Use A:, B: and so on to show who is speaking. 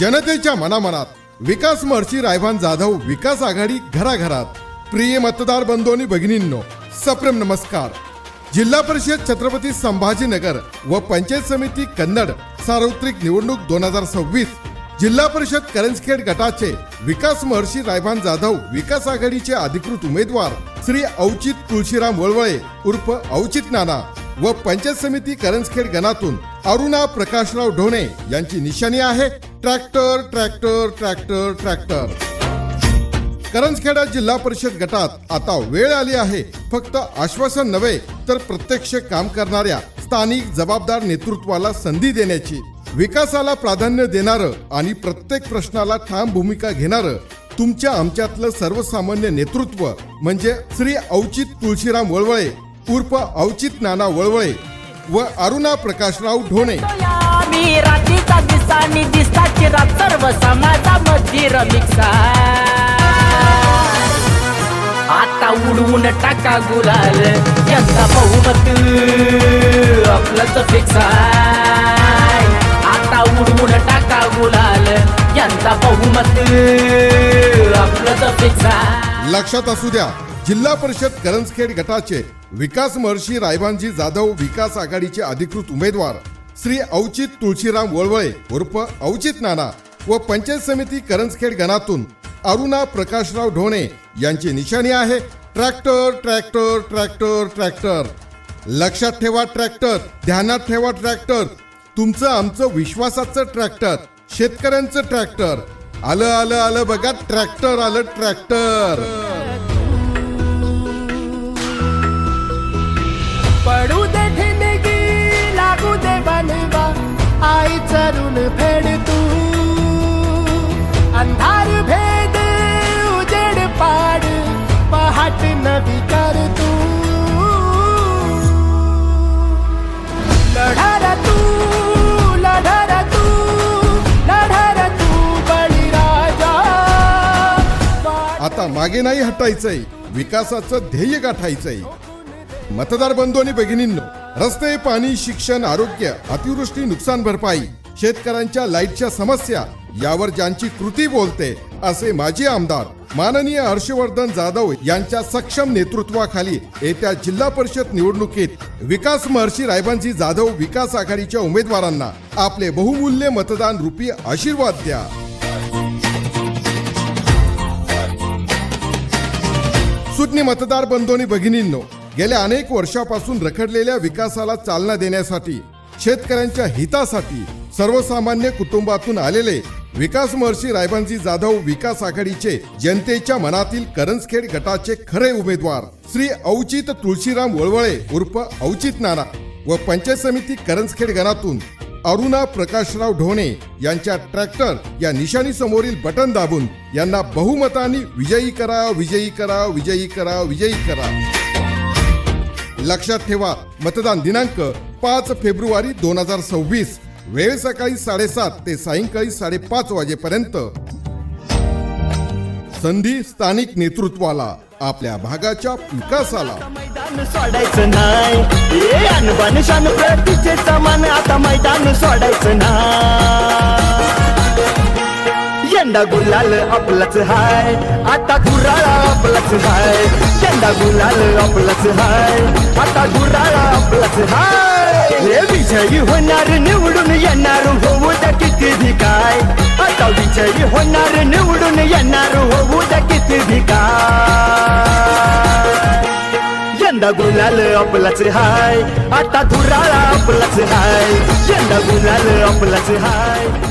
A: जनतेच्या मनामनात विकास महर्षी रायभान जाधव विकास आघाडी घराघरात. प्रिय मतदार बंधूंनी भगिनींनो सप्रेम नमस्कार. जिल्हा परिषद छत्रपती संभाजीनगर व पंचायत समिती कन्नड सार्वत्रिक निवडणूक दोन हजार सव्वीस जिल्हा परिषद करंजखेड गटाचे विकास महर्षी रायभान जाधव विकास आघाडीचे अधिकृत उमेदवार श्री औचित तुळशीराम वळवळे उर्फ औचित नाना व पंचायत समिती करंजखेड गणातून अरुणा प्रकाशराव ढोणे यांची निशाणी आहे. Tractor tractor tractor tractor. Karanjkheda जिल्हा परिषद गटात आता वेळ आली आहे. फक्त आश्वासन नव्हे तर प्रत्यक्ष काम करणाऱ्या स्थानिक जबाबदार नेतृत्वाला संधी देण्याची विकासाला प्राधान्य देणारं आणि प्रत्येक प्रश्नाला ठाम भूमिका घेणारं तुमच्या आमच्यातलं सर्वसामान्य नेतृत्व म्हणजे श्री औचित तुळशीराम वळवळे उर्फ औचित नाना वळवळे व अरुणा प्रकाशराव ढोणे.
B: मी रात्रीचा दिसा आणि दिसताची रात सर्व समाजामध्ये रमिक्सा आता उडवून टाका गुलाल यंदा बहुमत आपलंच फिक्स आता उडवून टाका गुलाल यंदा बहुमत आपलंच फिक्स
A: लक्षात असू द्या जिल्हा परिषद करंजखेड गटाचे विकास महर्षी रायबानजी जाधव विकास आघाडीचे अधिकृत उमेदवार श्री औचित तुळशीराम वळवळे उर्फ औचित नाना व पंचायत समिती करंजखेड गणातून अरुणा प्रकाशराव ढोणे यांची निशाणी आहे. Tractor tractor tractor tractor. लक्षात ठेवा ट्रॅक्टर ध्यानात ठेवा ट्रॅक्टर. तुमचं आमचं विश्वासाचं ट्रॅक्टर शेतकऱ्यांचं ट्रॅक्टर. आलं आलं आलं बघा ट्रॅक्टर आलं ट्रॅक्टर. मागे नाही हटायचंय. विकासाचं ध्येय गाठायचंय. मतदार बंधू आणि भगिनींनो रस्ते पाणी शिक्षण आरोग्य अतिवृष्टी नुकसान भरपाई शेतकऱ्यांच्या लाईटच्या समस्या यावर ज्यांची कृती बोलते असे माजी आमदार माननीय हर्षवर्धन जाधव यांच्या सक्षम नेतृत्वाखाली येत्या जिल्हा परिषद निवडणुकीत विकास महर्षी रायबांजी जाधव विकास आघाडीच्या उमेदवारांना आपले बहुमूल्य मतदान रूपी आशीर्वाद द्या. सुज्ञ मतदार बंधू आणि भगिनींनो गेल्या अनेक वर्षापासून रखडलेल्या विकासाला चालना देण्यासाठी शेतकऱ्यांच्या हितासाठी सर्वसामान्य कुटुंबातून आलेले विकास महर्षी रायबांजी जाधव विकास आघाडीचे जनतेच्या मनातील करंजखेड गटाचे खरे उमेदवार श्री औचित तुळशीराम वळवळे उर्फ औचित नाना व पंचायत समिती करंजखेड गणातून अरुणा प्रकाशराव ढोणे यांच्या ट्रॅक्टर या निशाणी समोरील बटन दाबून यांना बहुमतानी विजयी करा विजयी करा विजयी करा विजयी करा. लक्षात ठेवा मतदान दिनांक पाच फेब्रुवारी दोन हजार सव्वीस वेळ सकाळी साडेसात ते सायंकाळी साडेपाच वाजेपर्यंत. संधी स्थानिक नेतृत्वाला. आपल्या भागाच्या विकासाला.
C: मैदान सोडायचं नाही. शान प्रतीचे समान आता मैदान सोडायचं नाही. यंदा गुलाल आपलाच हाय. आता गुराळा आपलाच हाय. यंदा गुलाल आपलाच हाय. आता गुराळा आपलाच हाय. हे विजयी होणार निवडून येणार होऊ द्या किती भिकाय आता विजयी होणार निवडून येणार होऊ द्या किती भी काय. यंदा गुलाल आपलाच हाय. आता धुराळा आपलाच हाय. यंदा गुलाल आपलाच हाय.